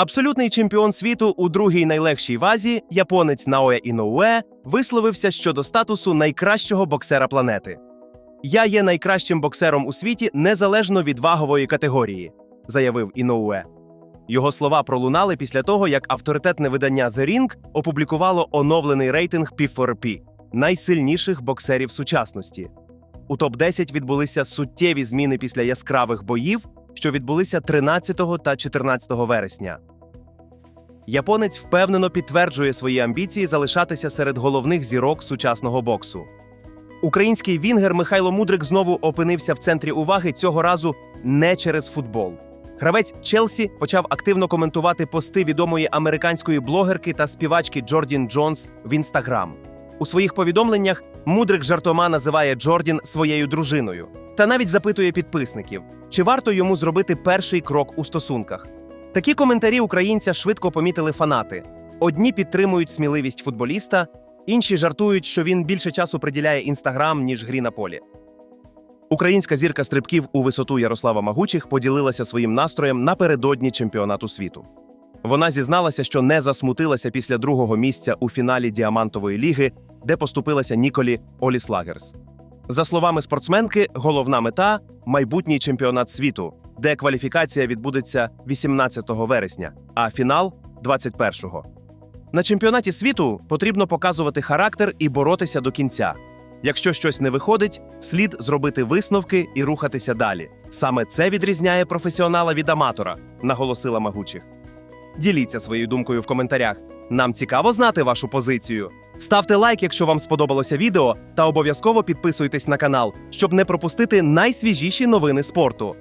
Абсолютний чемпіон світу у другій найлегшій вазі, японець Наоя Іноуе, висловився щодо статусу найкращого боксера планети. Я є найкращим боксером у світі незалежно від вагової категорії, заявив Іноуе. Його слова пролунали після того, як авторитетне видання The Ring опублікувало оновлений рейтинг P4P найсильніших боксерів сучасності. У топ-10 відбулися суттєві зміни після яскравих боїв, що відбулися 13 та 14 вересня. Японець впевнено підтверджує свої амбіції залишатися серед головних зірок сучасного боксу. Український вінгер Михайло Мудрик знову опинився в центрі уваги цього разу не через футбол. Гравець Челсі почав активно коментувати пости відомої американської блогерки та співачки Джордін Джонс в інстаграм. У своїх повідомленнях Мудрик жартома називає Джордін своєю дружиною та навіть запитує підписників, чи варто йому зробити перший крок у стосунках. Такі коментарі українця швидко помітили фанати. Одні підтримують сміливість футболіста, інші жартують, що він більше часу приділяє інстаграм, ніж грі на полі. Українська зірка стрибків у висоту Ярослава Магучих поділилася своїм настроєм напередодні чемпіонату світу. Вона зізналася, що не засмутилася після другого місця у фіналі діамантової ліги, де поступилася Ніколі Оліслагерс. За словами спортсменки, головна мета майбутній чемпіонат світу, де кваліфікація відбудеться 18 вересня, а фінал 21-го. На чемпіонаті світу потрібно показувати характер і боротися до кінця. Якщо щось не виходить, слід зробити висновки і рухатися далі. Саме це відрізняє професіонала від аматора, наголосила Магучих. Діліться своєю думкою в коментарях. Нам цікаво знати вашу позицію. Ставте лайк, якщо вам сподобалося відео, та обов'язково підписуйтесь на канал, щоб не пропустити найсвіжіші новини спорту.